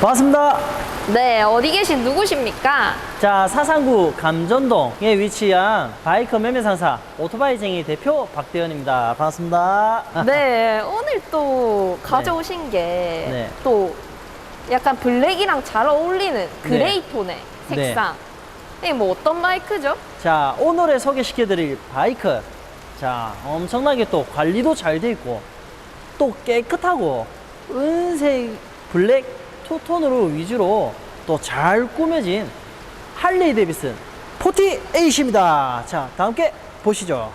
반갑습니다. 네, 어디 계신 누구십니까? 자, 사상구 감전동에 위치한 바이크 매매 상사 오토바이쟁이 대표 박대현입니다. 반갑습니다. 네, 오늘 또 가져오신 게 네. 또 약간 블랙이랑 잘 어울리는 그레이 톤의 네. 색상. 이게 뭐 어떤 바이크죠? 자, 오늘의 소개시켜드릴 바이크. 자, 엄청나게 또 관리도 잘 돼 있고, 또 깨끗하고, 은색 블랙 투톤으로 위주로 또 잘 꾸며진 할리 데비슨 48입니다. 자, 다 함께 보시죠.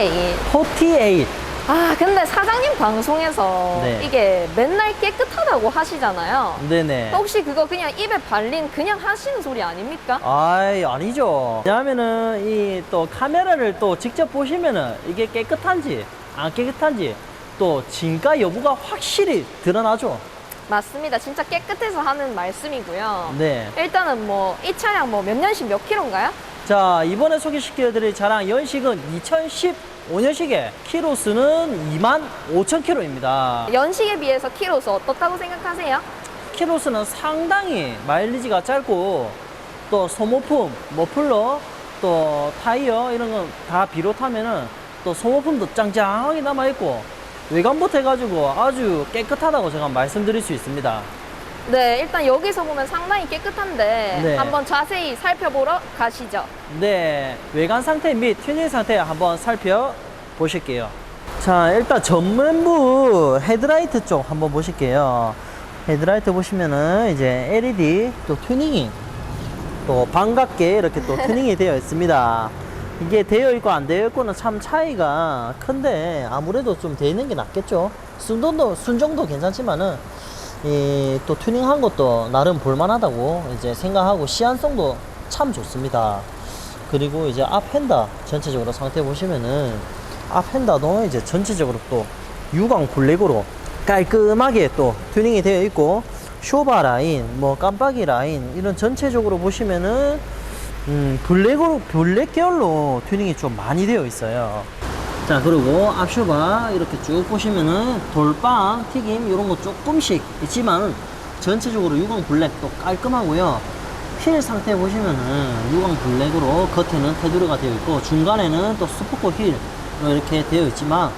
48. 48. 아, 근데 사장님 방송에서 네. 이게 맨날 깨끗하다고 하시잖아요. 네네. 혹시 그거 그냥 입에 발린 그냥 하시는 소리 아닙니까? 아이 아니죠. 왜냐하면은 이 또 카메라를 또 직접 보시면은 이게 깨끗한지 안 깨끗한지 또 진가 여부가 확실히 드러나죠. 맞습니다. 진짜 깨끗해서 하는 말씀이고요. 네. 일단은 뭐 이 차량 뭐 몇 년식 몇 킬로인가요? 자 이번에 소개시켜드릴 차량 연식은 2015년식에 키로수는 2만 5천 킬로입니다. 연식에 비해서 키로수 어떻다고 생각하세요? 키로수는 상당히 마일리지가 짧고 또 소모품, 머플러, 또 타이어 이런 건 다 비롯하면은 또 소모품도 짱짱하게 남아있고 외관부터 해가지고 아주 깨끗하다고 제가 말씀드릴 수 있습니다. 네, 일단 여기서 보면 상당히 깨끗한데 네. 한번 자세히 살펴보러 가시죠. 네, 외관 상태 및 튜닝 상태 한번 살펴보실게요. 자, 일단 전면부 헤드라이트 쪽 한번 보실게요. 헤드라이트 보시면은 이제 LED 또 튜닝이 또 반갑게 이렇게 또 튜닝이 되어 있습니다. 이게 되어 있고 안 되어 있고는 참 차이가 큰데 아무래도 좀 되어 있는 게 낫겠죠. 순정도 순정도 괜찮지만은 이 또 튜닝한 것도 나름 볼만하다고 이제 생각하고 시안성도 참 좋습니다. 그리고 이제 앞 핸다 전체적으로 상태 보시면은 앞 핸다도 이제 전체적으로 또 유광 블랙으로 깔끔하게 또 튜닝이 되어 있고 쇼바 라인, 뭐 깜빡이 라인 이런 전체적으로 보시면은 음, 블랙으로 블랙 계열로 튜닝이 좀 많이 되어 있어요. 자 그리고 앞쇼바 이렇게 쭉 보시면은 돌빵, 튀김 이런 거 조금씩 있지만 전체적으로 유광 블랙 또 깔끔하고요. 휠 상태 보시면은 유광 블랙으로 겉에는 테두리가 되어 있고 중간에는 또 스포커 휠로 이렇게 되어 있지만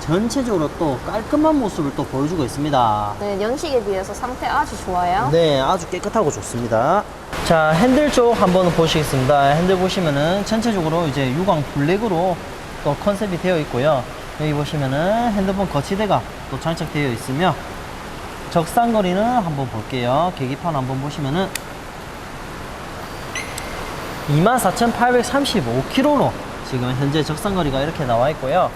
전체적으로 또 깔끔한 모습을 또 보여주고 있습니다. 네, 연식에 비해서 상태 아주 좋아요. 네, 아주 깨끗하고 좋습니다. 자, 핸들 쪽 한번 보시겠습니다. 핸들 보시면은 전체적으로 이제 유광 블랙으로 또 컨셉이 되어 있고요. 여기 보시면은 핸드폰 거치대가 또 장착되어 있으며 적상거리는 한번 볼게요. 계기판 한번 보시면은 24,835km로 지금 현재 적상거리가 이렇게 나와 있고요.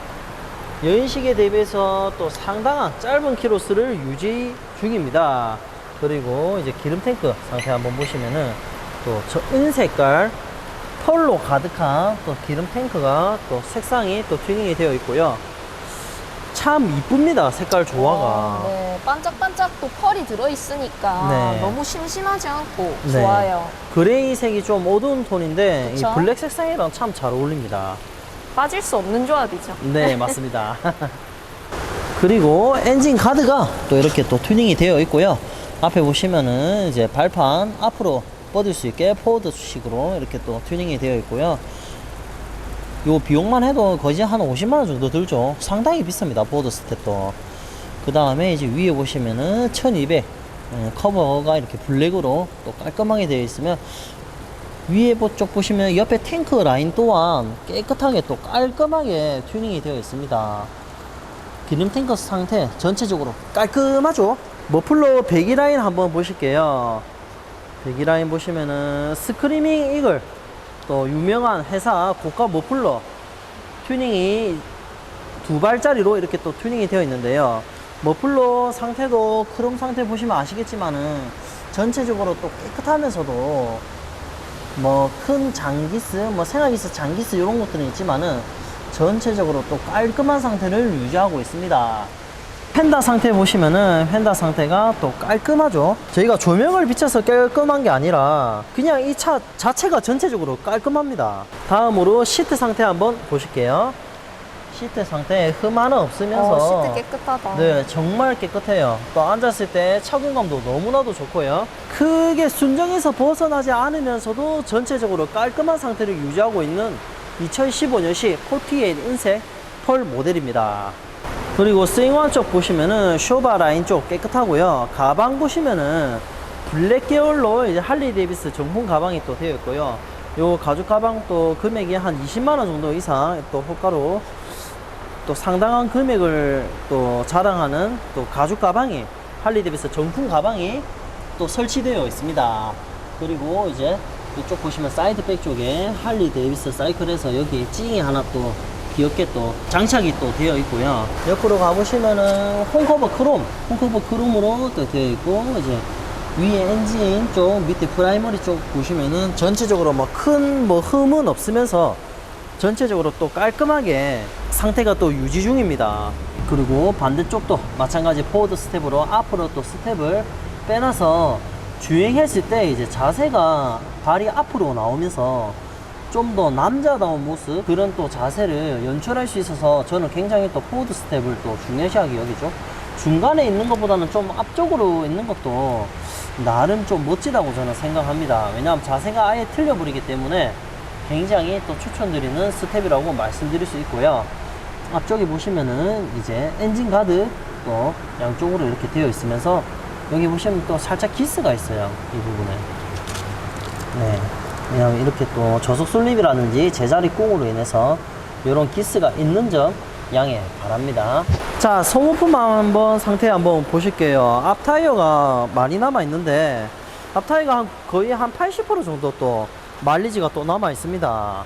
여인식에 대비해서 또 상당한 짧은 키로수를 유지 중입니다. 그리고 이제 기름 탱크 상태 한번 보시면은 또저 은색깔 펄로 가득한 또 기름 탱크가 또 색상이 또 튜닝이 되어 있고요. 참 이쁩니다. 색깔 조화가. 어, 네, 반짝반짝 또 펄이 들어있으니까 네. 너무 심심하지 않고 네. 좋아요. 그레이색이 좀 어두운 톤인데 그쵸? 이 블랙 색상이랑 참 잘 어울립니다. 빠질 수 없는 조합이죠. 네, 맞습니다. 그리고 엔진 가드가 또 이렇게 또 튜닝이 되어 있고요. 앞에 보시면은 이제 발판 앞으로 뻗을 수 있게 포워드 식으로 이렇게 또 튜닝이 되어 있고요. 요 비용만 해도 거의 한 50만원 정도 들죠. 상당히 비쌉니다. 보드 스텝도. 그 다음에 이제 위에 보시면은 1200 예, 커버가 이렇게 블랙으로 또 깔끔하게 되어 있으면 위에 보- 쪽 보시면 옆에 탱크 라인 또한 깨끗하게 또 깔끔하게 튜닝이 되어 있습니다. 기름 탱크 상태 전체적으로 깔끔하죠? 머플러 배기 라인 한번 보실게요. 배기 라인 보시면은 스크리밍 이글 또 유명한 회사 고가 머플러 튜닝이 두 발짜리로 이렇게 또 튜닝이 되어 있는데요. 머플러 상태도 크롬 상태 보시면 아시겠지만은 전체적으로 또 깨끗하면서도 뭐 큰 장기스, 뭐 생화기스, 장기스 이런 것들은 있지만은 전체적으로 또 깔끔한 상태를 유지하고 있습니다. 펜다 상태 보시면은 펜다 상태가 또 깔끔하죠. 저희가 조명을 비춰서 깔끔한 게 아니라 그냥 이 차 자체가 전체적으로 깔끔합니다. 다음으로 시트 상태 한번 보실게요. 시트 상태 흠 하나 없으면서 어, 시트 깨끗하다. 네, 정말 깨끗해요. 또 앉았을 때 착용감도 너무나도 좋고요. 크게 순정에서 벗어나지 않으면서도 전체적으로 깔끔한 상태를 유지하고 있는 2015년식 48 은색 펄 모델입니다. 그리고 스윙원 쪽 보시면은 쇼바 라인 쪽 깨끗하고요. 가방 보시면은 블랙 계열로 이제 할리 데이비스 정품 가방이 또 되어 있고요. 요 가죽 가방 또 금액이 한 20만 원 정도 이상 또 호가로 또 상당한 금액을 또 자랑하는 또 가죽 가방이 할리 데이비스 정품 가방이 또 설치되어 있습니다. 그리고 이제 이쪽 보시면 사이드백 쪽에 할리 데이비스 사이클에서 여기 찡이 하나 또 귀엽게 또 장착이 또 되어 있고요. 옆으로 가보시면은 홈커버 크롬, 홈커버 크롬으로 또 되어 있고 이제 위에 엔진 쪽 밑에 프라이머리 쪽 보시면은 전체적으로 뭐큰뭐 흠은 없으면서 전체적으로 또 깔끔하게 상태가 또 유지 중입니다. 그리고 반대쪽도 마찬가지 포워드 스텝으로 앞으로 또 스텝을 빼놔서 주행했을 때 이제 자세가 발이 앞으로 나오면서 좀 더 남자다운 모습 그런 또 자세를 연출할 수 있어서 저는 굉장히 또 포워드 스텝을 또 중요시하게 여기죠. 중간에 있는 것보다는 좀 앞쪽으로 있는 것도 나름 좀 멋지다고 저는 생각합니다. 왜냐하면 자세가 아예 틀려버리기 때문에 굉장히 또 추천드리는 스텝이라고 말씀드릴 수 있고요. 앞쪽에 보시면은 이제 엔진 가드 또 양쪽으로 이렇게 되어 있으면서 여기 보시면 또 살짝 기스가 있어요. 이 부분에. 네. 그냥 이렇게 또 저속 솔립이라든지 제자리 꽁으로 인해서 이런 기스가 있는 점 양해 바랍니다. 자, 소모품 한번 상태 한번 보실게요. 앞 타이어가 많이 남아 있는데 앞 타이어가 한 거의 한 80% 정도 또 마일리지가 또 남아 있습니다.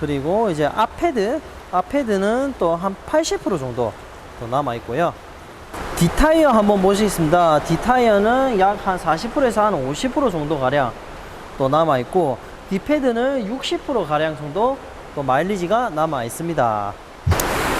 그리고 이제 앞 패드, 앞 패드는 또 한 80% 정도 또 남아 있고요. 디타이어 한번 보시겠습니다. 디타이어는 약 한 40%에서 한 50% 정도 가량 또 남아 있고 디패드는 60% 가량 정도 또 마일리지가 남아 있습니다.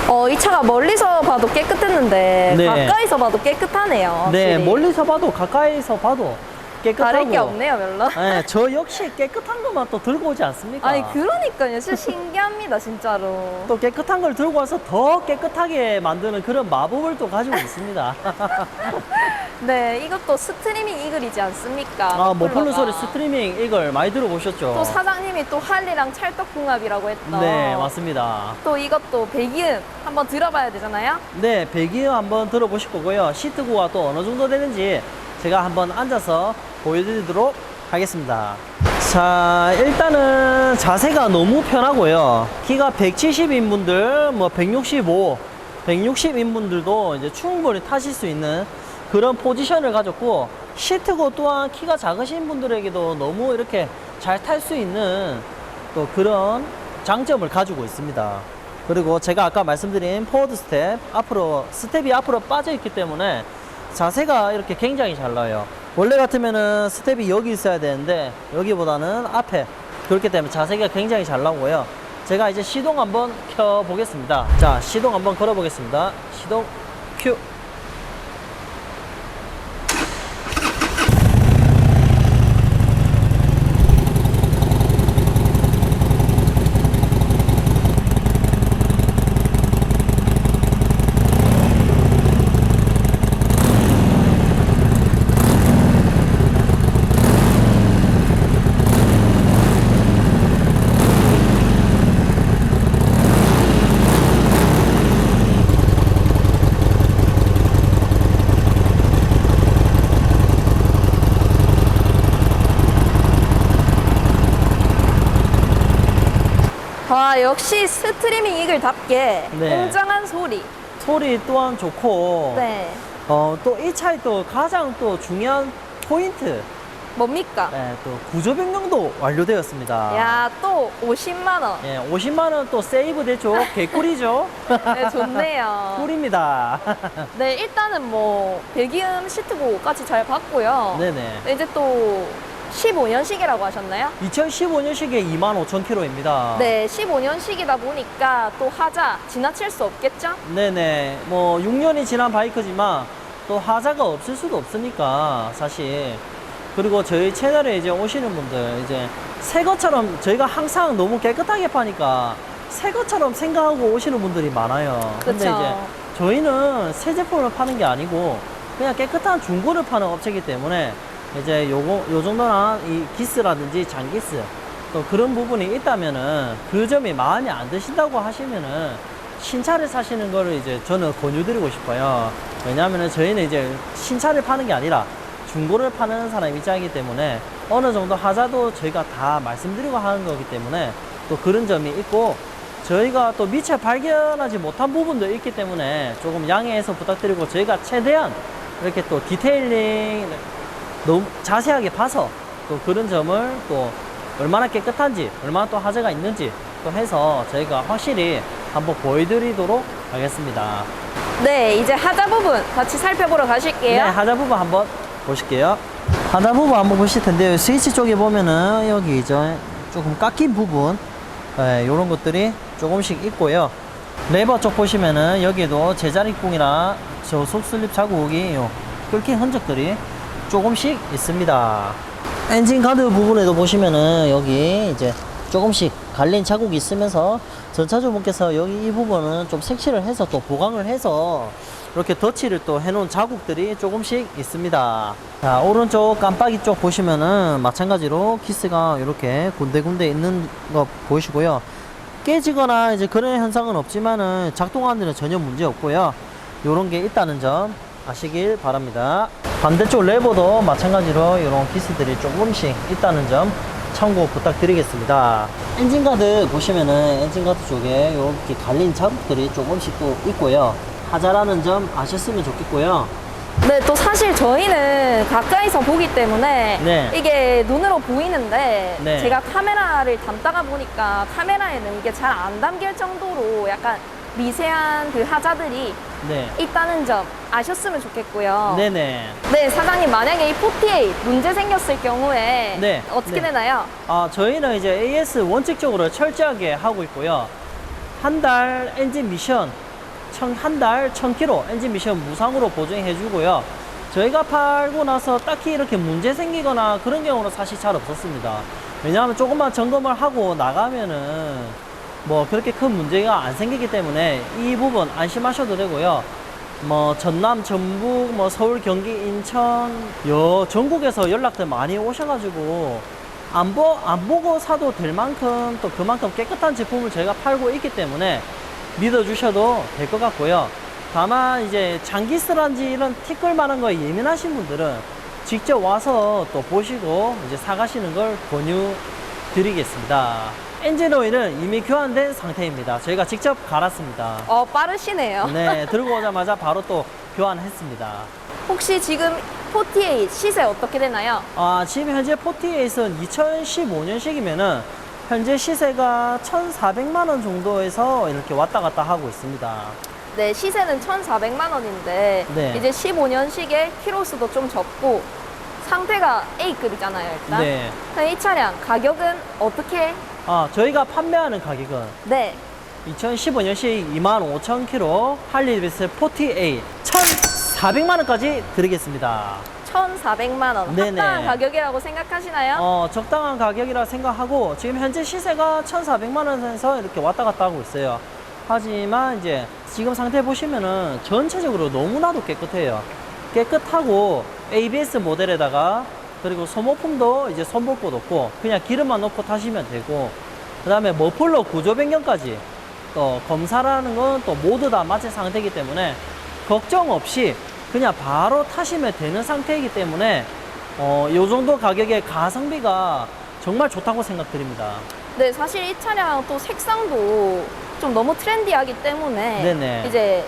어, 이 차가 멀리서 봐도 깨끗했는데 네. 가까이서 봐도 깨끗하네요. 네, 확실히. 멀리서 봐도 가까이서 봐도 깨끗하고 다를 게 없네요, 별로. 네, 저 역시 깨끗한 것만 또 들고 오지 않습니까? 아니 그러니까요, 진짜 신기합니다, 진짜로. 또 깨끗한 걸 들고 와서 더 깨끗하게 만드는 그런 마법을 또 가지고 있습니다. 네, 이것도 스트리밍 이글이지 않습니까? 아, 뭐 머플러가. 폴로 소리 스트리밍 이걸 많이 들어보셨죠? 또 사장님이 또 할리랑 찰떡궁합이라고 했던. 네, 맞습니다. 또 이것도 배기음 한번 들어봐야 되잖아요. 네, 배기음 한번 들어보실 거고요. 시트구가 또 어느 정도 되는지 제가 한번 앉아서 보여드리도록 하겠습니다. 자, 일단은 자세가 너무 편하고요. 키가 170인 분들, 뭐 165, 160인 분들도 이제 충분히 타실 수 있는 그런 포지션을 가졌고, 시트고 또한 키가 작으신 분들에게도 너무 이렇게 잘 탈 수 있는 또 그런 장점을 가지고 있습니다. 그리고 제가 아까 말씀드린 포워드 스텝 앞으로 스텝이 앞으로 빠져 있기 때문에 자세가 이렇게 굉장히 잘 나와요. 원래 같으면은 스텝이 여기 있어야 되는데 여기보다는 앞에 그렇기 때문에 자세가 굉장히 잘 나오고요. 제가 이제 시동 한번 켜 보겠습니다. 자, 시동 한번 걸어 보겠습니다. 시동 큐. 와, 역시 스트리밍 이글답게 네. 웅장한 소리. 소리 또한 좋고 네. 어, 또 이 차의 또 가장 또 중요한 포인트 뭡니까? 네, 또 구조 변경도 완료되었습니다. 야, 또 50만 원. 예, 50만 원 또 세이브 되죠. 개꿀이죠. 네, 좋네요. 꿀입니다. 네, 일단은 뭐, 배기음 시트고까지 잘 봤고요. 네네. 네, 이제 또 15년식이라고 하셨나요? 2015년식에 2만 5천 킬로입니다. 네, 15년식이다 보니까 또 하자 지나칠 수 없겠죠? 네네. 뭐 6년이 지난 바이크지만 또 하자가 없을 수도 없으니까 사실. 그리고 저희 채널에 이제 오시는 분들 이제 새 것처럼 저희가 항상 너무 깨끗하게 파니까 새 것처럼 생각하고 오시는 분들이 많아요. 근데 그쵸. 이제 저희는 새 제품을 파는 게 아니고 그냥 깨끗한 중고를 파는 업체이기 때문에 이제 요거 요 정도나 이 기스라든지 장기스 또 그런 부분이 있다면은 그 점이 마음에 안 드신다고 하시면은 신차를 사시는 거를 이제 저는 권유드리고 싶어요. 왜냐하면은 저희는 이제 신차를 파는 게 아니라 중고를 파는 사람 입장이기 때문에 어느 정도 하자도 저희가 다 말씀드리고 하는 거기 때문에 또 그런 점이 있고 저희가 또 미처 발견하지 못한 부분도 있기 때문에 조금 양해해서 부탁드리고 저희가 최대한 이렇게 또 디테일링 너무 자세하게 봐서 또 그런 점을 또 얼마나 깨끗한지 얼마나 또 하자가 있는지 또 해서 저희가 확실히 한번 보여드리도록 하겠습니다. 네, 이제 하자 부분 같이 살펴보러 가실게요. 네, 하자 부분 한번 보실게요. 하자 부분 한번 보실 텐데요. 스위치 쪽에 보면은 여기 이제 조금 깎인 부분, 이런 것들이 조금씩 있고요. 레버 쪽 보시면은 여기에도 제자리 꿍이나 저 속 슬립 자국이 요 끓긴 흔적들이 조금씩 있습니다. 엔진 가드 부분에도 보시면은 여기 이제 조금씩 갈린 자국이 있으면서 전차주분께서 여기 이 부분은 좀 색칠을 해서 또 보강을 해서 이렇게 덧칠을 또 해놓은 자국들이 조금씩 있습니다. 자, 오른쪽 깜빡이 쪽 보시면은 마찬가지로 키스가 이렇게 군데군데 있는 거 보이시고요. 깨지거나 이제 그런 현상은 없지만은 작동하는 데는 전혀 문제 없고요. 요런 게 있다는 점 아시길 바랍니다. 반대쪽 레버도 마찬가지로 이런 키스들이 조금씩 있다는 점 참고 부탁드리겠습니다. 엔진 가드 보시면은 엔진 가드 쪽에 이렇게 갈린 자국들이 조금씩 또 있고요. 하자라는 점 아셨으면 좋겠고요. 네, 또 사실 저희는 가까이서 보기 때문에 네. 이게 눈으로 보이는데 네. 제가 카메라를 담다가 보니까 카메라에는 이게 잘 안 담길 정도로 약간 미세한 그 하자들이 네. 있다는 점 아셨으면 좋겠고요. 네네. 네, 사장님 만약에 이 48 문제 생겼을 경우에 네, 어떻게 네. 되나요? 아, 저희는 이제 AS 원칙적으로 철저하게 하고 있고요. 한 달 엔진 미션, 천, 한달 1000km 엔진 미션 무상으로 보증해 주고요. 저희가 팔고 나서 딱히 이렇게 문제 생기거나 그런 경우는 사실 잘 없었습니다. 왜냐하면 조금만 점검을 하고 나가면은 뭐 그렇게 큰 문제가 안 생기기 때문에 이 부분 안심하셔도 되고요. 뭐 전남, 전북, 뭐 서울, 경기, 인천, 여 전국에서 연락들 많이 오셔가지고 안, 보, 안 보고 사도 될 만큼 또 그만큼 깨끗한 제품을 저희가 팔고 있기 때문에 믿어주셔도 될 것 같고요. 다만 이제 장기스란지 이런 티끌 많은 거에 예민하신 분들은 직접 와서 또 보시고 이제 사가시는 걸 권유 드리겠습니다. 엔진 오일은 이미 교환된 상태입니다. 저희가 직접 갈았습니다. 어, 빠르시네요. 네, 들고 오자마자 바로 또 교환했습니다. 혹시 지금 48 시세 어떻게 되나요? 아, 지금 현재 48은 2015년식이면은 현재 시세가 1,400만 원 정도에서 이렇게 왔다 갔다 하고 있습니다. 네, 시세는 1,400만 원인데 네. 이제 15년식에 키로수도 좀 적고 상태가 A급이잖아요, 일단. 네. 그럼 이 차량 가격은 어떻게? 아, 저희가 판매하는 가격은 네. 2015년식 25,000km 할리데비스 48 1,400만 원까지 드리겠습니다. 1,400만 원. 네네. 합당한 가격이라고 생각하시나요? 어, 적당한 가격이라 생각하고 지금 현재 시세가 1,400만 원에서 이렇게 왔다 갔다 하고 있어요. 하지만 이제 지금 상태 보시면은 전체적으로 너무나도 깨끗해요. 깨끗하고 ABS 모델에다가 그리고 소모품도 이제 손볼 곳 없고 그냥 기름만 넣고 타시면 되고 그 다음에 머플러 구조 변경까지 또 검사라는 건 또 모두 다 마친 상태이기 때문에 걱정 없이 그냥 바로 타시면 되는 상태이기 때문에 어, 요 정도 가격의 가성비가 정말 좋다고 생각드립니다. 네, 사실 이 차량 또 색상도 좀 너무 트렌디하기 때문에 네네. 이제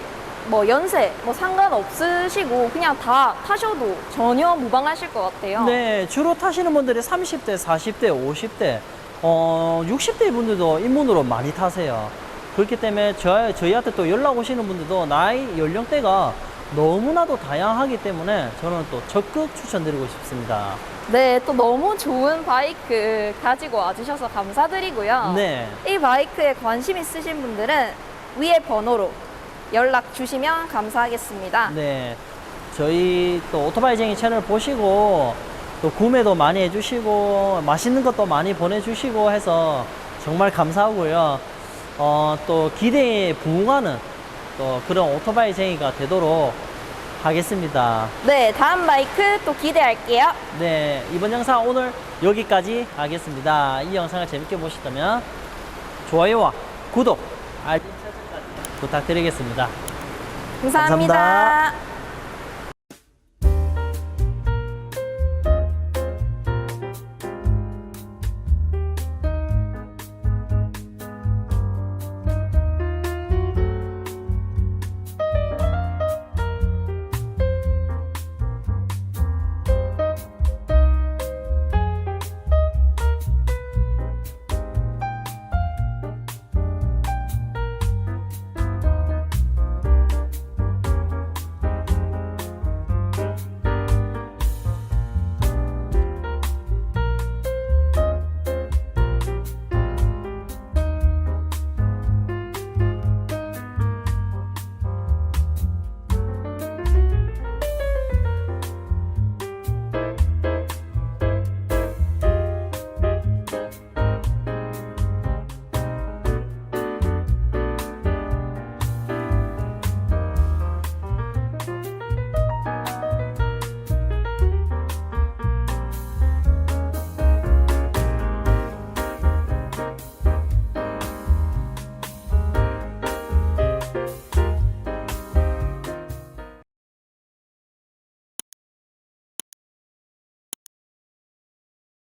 뭐 연세 뭐 상관없으시고 그냥 다 타셔도 전혀 무방하실 것 같아요. 네, 주로 타시는 분들이 30대, 40대, 50대, 어, 60대 분들도 입문으로 많이 타세요. 그렇기 때문에 저, 저희한테 또 연락 오시는 분들도 나이 연령대가 너무나도 다양하기 때문에 저는 또 적극 추천드리고 싶습니다. 네, 또 너무 좋은 바이크 가지고 와주셔서 감사드리고요. 네. 이 바이크에 관심 있으신 분들은 위에 번호로 연락 주시면 감사하겠습니다. 네. 저희 또 오토바이쟁이 채널 보시고 또 구매도 많이 해주시고 맛있는 것도 많이 보내주시고 해서 정말 감사하고요. 어, 또 기대에 부응하는 또 그런 오토바이쟁이가 되도록 하겠습니다. 네, 다음 바이크 또 기대할게요. 네. 이번 영상 오늘 여기까지 하겠습니다. 이 영상을 재밌게 보셨다면 좋아요와 구독, 알림 부탁드리겠습니다. 감사합니다. 감사합니다.